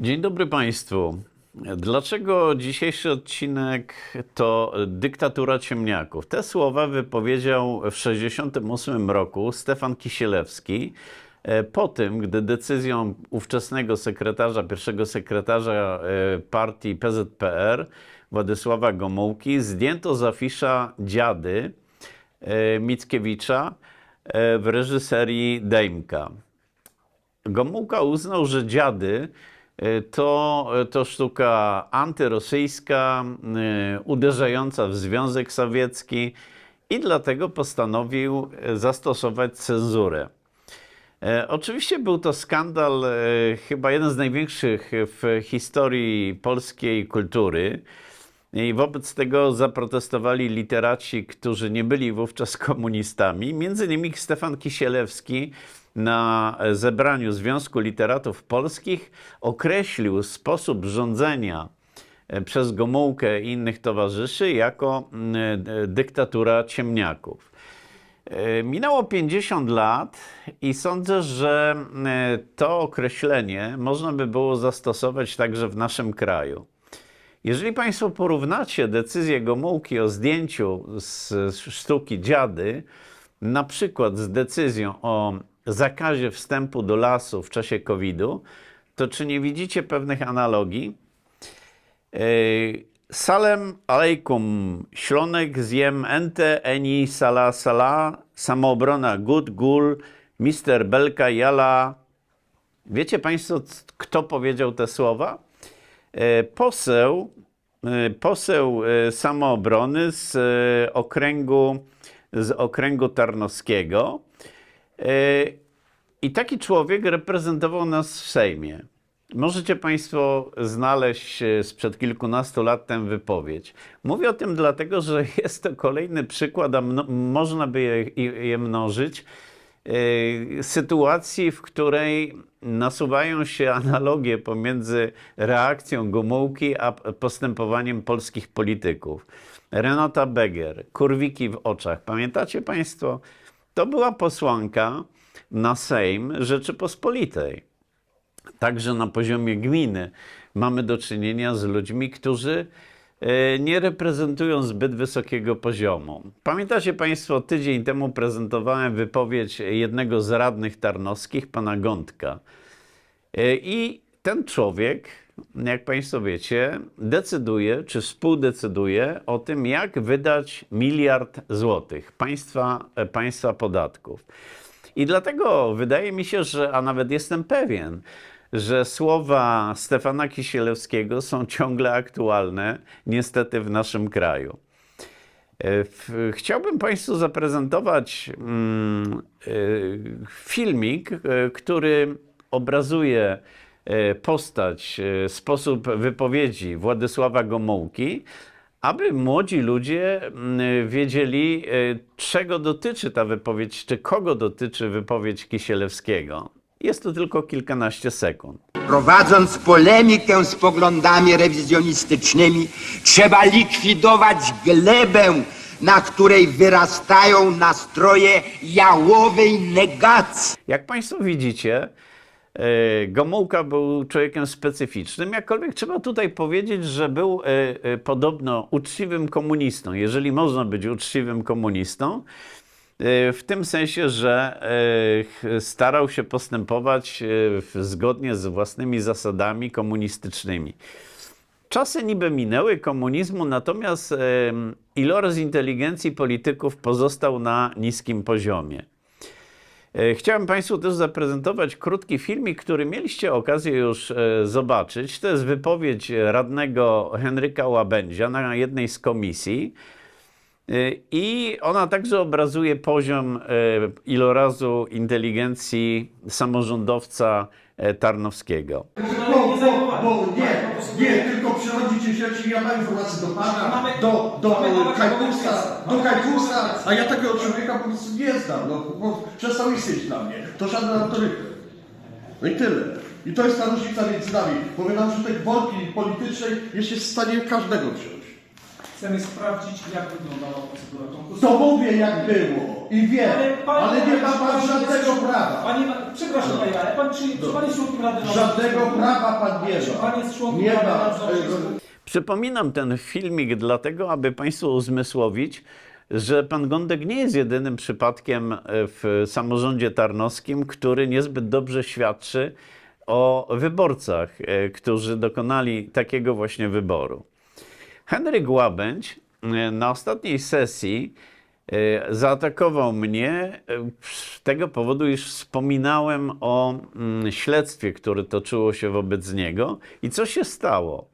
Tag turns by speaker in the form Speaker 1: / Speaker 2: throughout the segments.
Speaker 1: Dzień dobry Państwu. Dlaczego dzisiejszy odcinek to dyktatura ciemniaków? Te słowa wypowiedział w 1968 roku Stefan Kisielewski e, po tym, gdy decyzją ówczesnego sekretarza, pierwszego sekretarza e, partii PZPR Władysława Gomułki zdjęto z afisza Dziady e, Mickiewicza w reżyserii Dejmka. Gomułka uznał, że dziady to, to sztuka antyrosyjska, y, uderzająca w Związek Sowiecki i dlatego postanowił y, zastosować cenzurę. E, Oczywiście był to skandal, e, chyba jeden z największych w historii polskiej kultury. I wobec tego zaprotestowali literaci, którzy nie byli wówczas komunistami, między innymi Stefan Kisielewski na zebraniu Związku Literatów Polskich określił sposób rządzenia e, przez Gomułkę i innych towarzyszy jako mm, e, dyktatura ciemniaków. E, Minęło 50 lat i sądzę, że e, to określenie można by było zastosować także w naszym kraju. Jeżeli Państwo porównacie decyzję Gomułki o zdjęciu z sztuki dziady, na przykład z decyzją o zakazie wstępu do lasu w czasie COVID-u, to czy nie widzicie pewnych analogii? Ej, Salem alejkum, ślonek zjem ente eni sala sala, samoobrona good gul, mister belka jala. Wiecie Państwo, kto powiedział te słowa? E, Poseł, e, poseł samoobrony z okręgu, z okręgu tarnowskiego. I taki człowiek reprezentował nas w Sejmie. Możecie Państwo znaleźć e, sprzed kilkunastu lat tę wypowiedź. Mówię o tym dlatego, że jest to kolejny przykład, a można by je, je mnożyć, e, sytuacji, w której nasuwają się analogie pomiędzy reakcją Gomułki a postępowaniem polskich polityków. Renata Beger, kurwiki w oczach. Pamiętacie Państwo? To była posłanka na Sejm Rzeczypospolitej. Także na poziomie gminy mamy do czynienia z ludźmi, którzy e, nie reprezentują zbyt wysokiego poziomu. Pamiętacie Państwo, tydzień temu prezentowałem wypowiedź jednego z radnych tarnowskich, pana Gądka. E, I ten człowiek, jak Państwo wiecie, decyduje, czy współdecyduje o tym, jak wydać miliard złotych państwa, e, państwa podatków. I dlatego wydaje mi się, że, a nawet jestem pewien, że słowa Stefana Kisielewskiego są ciągle aktualne, niestety w naszym kraju. E, Chciałbym Państwu zaprezentować mm, e, filmik, który obrazuje postać, e, sposób wypowiedzi Władysława Gomułki, aby młodzi ludzie mm, wiedzieli, e, czego dotyczy ta wypowiedź, czy kogo dotyczy wypowiedź Kisielewskiego. Jest to tylko kilkanaście sekund.
Speaker 2: Prowadząc polemikę z poglądami rewizjonistycznymi, trzeba likwidować glebę, na której wyrastają nastroje jałowej negacji.
Speaker 1: Jak Państwo widzicie, e, Gomułka był człowiekiem specyficznym, jakkolwiek trzeba tutaj powiedzieć, że był e, e, podobno uczciwym komunistą, jeżeli można być uczciwym komunistą, e, w tym sensie, że e, starał się postępować e, zgodnie z własnymi zasadami komunistycznymi. Czasy niby minęły komunizmu, natomiast iloraz inteligencji polityków pozostał na niskim poziomie. E, Chciałem Państwu też zaprezentować krótki filmik, który mieliście okazję już e, zobaczyć. To jest wypowiedź radnego Henryka Łabędzia na jednej z komisji. E, I ona także obrazuje poziom ilorazu inteligencji samorządowca tarnowskiego.
Speaker 3: Bo, bo, bo nie, nie, czyli ja mam informację do pana,
Speaker 4: Mamy-
Speaker 3: do, do
Speaker 4: mamy
Speaker 3: Kajkusa, do Kajkusa, a ja takiego człowieka po prostu nie znam, no, bo przestał istnieć dla mnie. To żaden autorytet. No i tyle. I to jest ta różnica między nami. Powiem wam, że tej walki politycznej jest się w stanie każdego wziąć.
Speaker 4: Chcemy sprawdzić, jak wyglądała procedura konkursu.
Speaker 3: To mówię jak było i wiem,
Speaker 4: pan-
Speaker 3: ale nie ma pan
Speaker 4: jest-
Speaker 3: żadnego prawa.
Speaker 4: Panie, przepraszam panie, ale pan czy, czy pan jest członkiem Rady Nadzorczej?
Speaker 3: Żadnego prawa pan nie
Speaker 4: Czy pan jest
Speaker 3: ma.
Speaker 4: członkiem
Speaker 3: Nie
Speaker 4: Rady
Speaker 3: ma.
Speaker 4: Nadzorczej?
Speaker 1: Przypominam ten filmik dlatego, aby Państwu uzmysłowić, że pan Gądek nie jest jedynym przypadkiem e, w samorządzie tarnowskim, który niezbyt dobrze świadczy o wyborcach, e, którzy dokonali takiego właśnie wyboru. Henryk Łabędź e, na ostatniej sesji zaatakował mnie z tego powodu, iż wspominałem o mm, śledztwie, które toczyło się wobec niego i co się stało.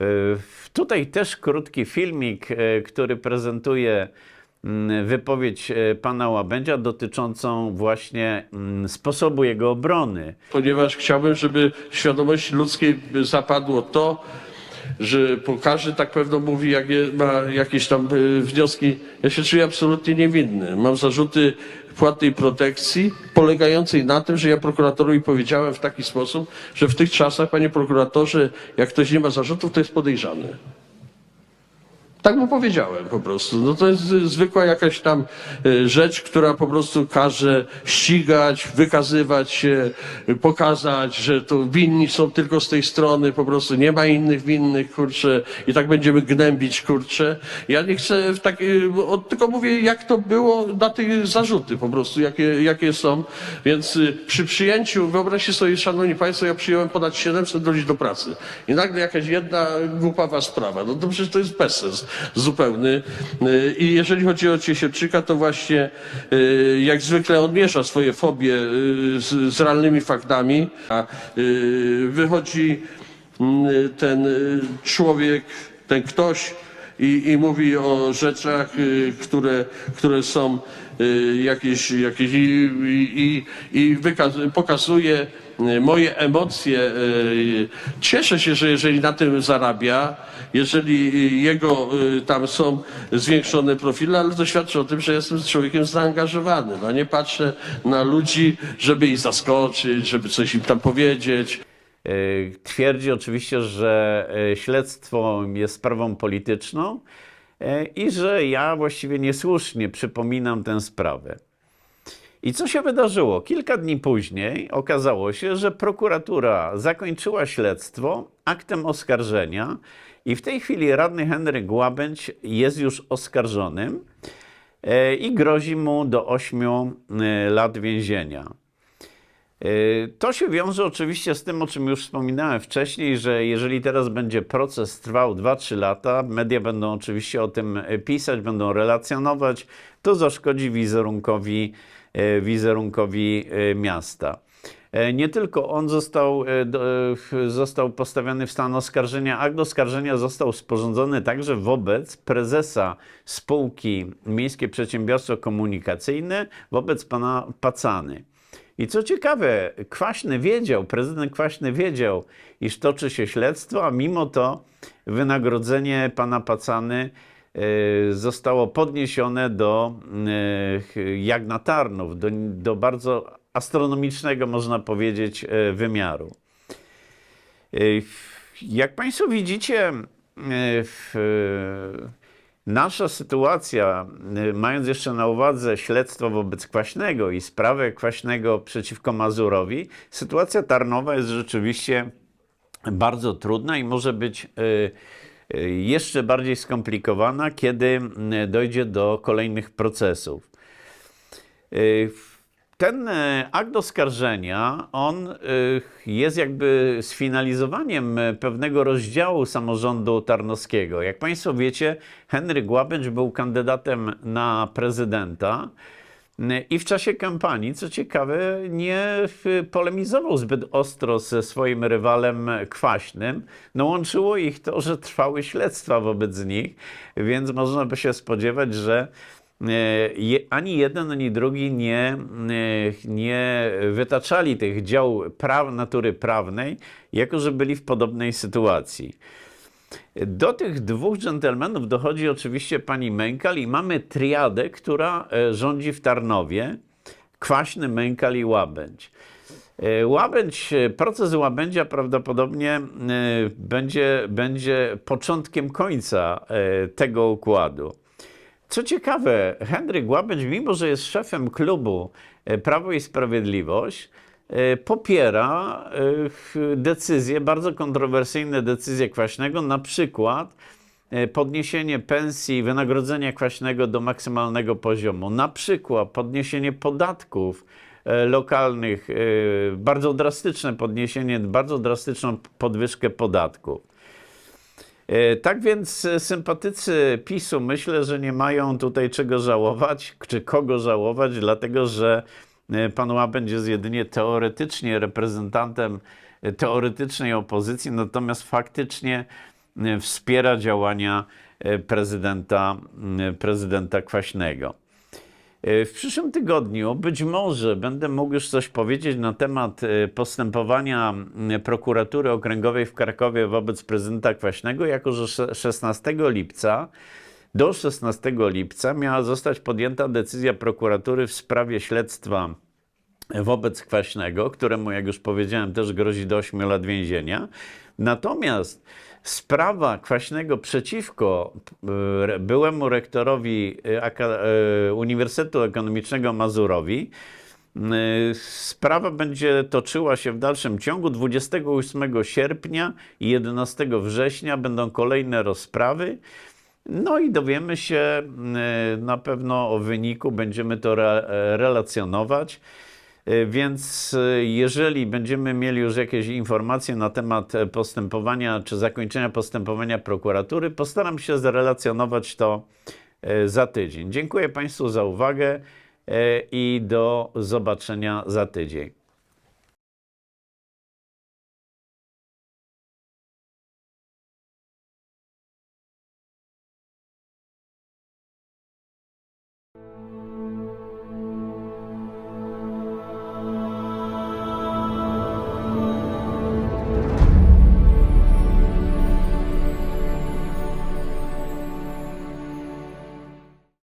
Speaker 1: E, Tutaj też krótki filmik, e, który prezentuje mm, wypowiedź e, pana Łabędzia dotyczącą właśnie mm, sposobu jego obrony.
Speaker 5: ponieważ chciałbym, żeby w świadomości ludzkiej zapadło to, że każdy tak pewno mówi, jak je, ma jakieś tam y, wnioski. Ja się czuję absolutnie niewinny. Mam zarzuty płatnej protekcji polegającej na tym, że ja prokuratorowi powiedziałem w taki sposób, że w tych czasach, panie prokuratorze, jak ktoś nie ma zarzutów, to jest podejrzany. Tak mu powiedziałem po prostu. No to jest zwykła jakaś tam y, rzecz, która po prostu każe ścigać, wykazywać się, pokazać, że to winni są tylko z tej strony, po prostu nie ma innych winnych, kurczę, i tak będziemy gnębić, kurczę. Ja nie chcę w taki, o, tylko mówię, jak to było na tych zarzuty po prostu, jakie, jakie są. Więc y, przy przyjęciu, wyobraźcie sobie, szanowni państwo, ja przyjąłem ponad 700 ludzi do pracy. I nagle jakaś jedna głupawa sprawa. No to przecież to jest bezsens zupełny. Y, I jeżeli chodzi o Ciesielczyka, to właśnie y, jak zwykle on miesza swoje fobie y, z, z realnymi faktami. A wychodzi ten człowiek, ten ktoś i, i mówi o rzeczach, które, które są jakieś, jakieś i, i, i pokazuje moje emocje. y, Cieszę się, że jeżeli na tym zarabia, jeżeli y, jego y, tam są zwiększone profile, ale to świadczy o tym, że jestem człowiekiem zaangażowanym, a nie patrzę na ludzi, żeby ich zaskoczyć, żeby coś im tam powiedzieć.
Speaker 1: Twierdzi oczywiście, że śledztwo jest sprawą polityczną i że ja właściwie niesłusznie przypominam tę sprawę. I co się wydarzyło? Kilka dni później okazało się, że prokuratura zakończyła śledztwo aktem oskarżenia i w tej chwili radny Henryk Łabędź jest już oskarżonym e, i grozi mu do 8 lat więzienia. Y, To się wiąże oczywiście z tym, o czym już wspominałem wcześniej, że jeżeli teraz będzie proces trwał 2-3 lata, media będą oczywiście o tym y, pisać, będą relacjonować, to zaszkodzi wizerunkowi, y, wizerunkowi miasta. Nie tylko on został, został postawiony w stan oskarżenia, akt oskarżenia został sporządzony także wobec prezesa spółki Miejskie Przedsiębiorstwo Komunikacyjne, wobec pana Pacany. I co ciekawe, Kwaśny wiedział, prezydent Kwaśny wiedział, iż toczy się śledztwo, a mimo to wynagrodzenie pana Pacany e, zostało podniesione do, e, jak na Tarnów, do, do bardzo astronomicznego, można powiedzieć, e, wymiaru. Jak Państwo widzicie, w, nasza sytuacja, e, mając jeszcze na uwadze śledztwo wobec Kwaśnego i sprawę Kwaśnego przeciwko Mazurowi, sytuacja Tarnowa jest rzeczywiście bardzo trudna i może być e, e, jeszcze bardziej skomplikowana, kiedy dojdzie do kolejnych procesów. Ten e, akt oskarżenia, on y, jest jakby sfinalizowaniem e, pewnego rozdziału samorządu tarnowskiego. Jak Państwo wiecie, Henryk Łabędź był kandydatem na prezydenta i w czasie kampanii, co ciekawe, nie polemizował zbyt ostro ze swoim rywalem Kwaśnym. No łączyło ich to, że trwały śledztwa wobec nich, więc można by się spodziewać, że E, je- ani jeden, ani drugi nie, e, nie wytaczali tych dział praw, natury prawnej, jako że byli w podobnej sytuacji. Do tych dwóch dżentelmenów dochodzi oczywiście pani Mękal i mamy triadę, która e, rządzi w Tarnowie. Kwaśny, Mękal i Łabędź. E, Łabędź, e, proces łabędzia prawdopodobnie e, będzie, będzie początkiem końca e, tego układu. Co ciekawe, Henryk Łabędź, mimo że jest szefem klubu e, Prawo i Sprawiedliwość, e, popiera e, decyzje, bardzo kontrowersyjne decyzje Kwaśnego, na przykład podniesienie pensji, wynagrodzenia Kwaśnego do maksymalnego poziomu, na przykład podniesienie podatków lokalnych, bardzo drastyczne podniesienie, bardzo drastyczną podwyżkę podatków. E, Tak więc e, sympatycy PiSu myślę, że nie mają tutaj czego żałować, czy kogo żałować, dlatego że e, pan Łabędź jest jedynie teoretycznie reprezentantem teoretycznej opozycji, natomiast faktycznie wspiera działania prezydenta, prezydenta Kwaśnego. E, W przyszłym tygodniu być może będę mógł już coś powiedzieć na temat e, postępowania prokuratury okręgowej w Krakowie wobec prezydenta Kwaśnego, jako że sze- 16 lipca do 16 lipca miała zostać podjęta decyzja prokuratury w sprawie śledztwa wobec Kwaśnego, któremu, jak już powiedziałem, też grozi do 8 lat więzienia. Natomiast sprawa Kwaśnego przeciwko e, byłemu rektorowi e, e, Uniwersytetu Ekonomicznego Mazurowi Sprawa będzie toczyła się w dalszym ciągu. 28 sierpnia i 11 września będą kolejne rozprawy. No i dowiemy się na pewno o wyniku, będziemy to re, relacjonować. E, Więc e, jeżeli będziemy mieli już jakieś informacje na temat e, postępowania czy zakończenia postępowania prokuratury, postaram się zrelacjonować to za tydzień. Dziękuję Państwu za uwagę i do zobaczenia za tydzień.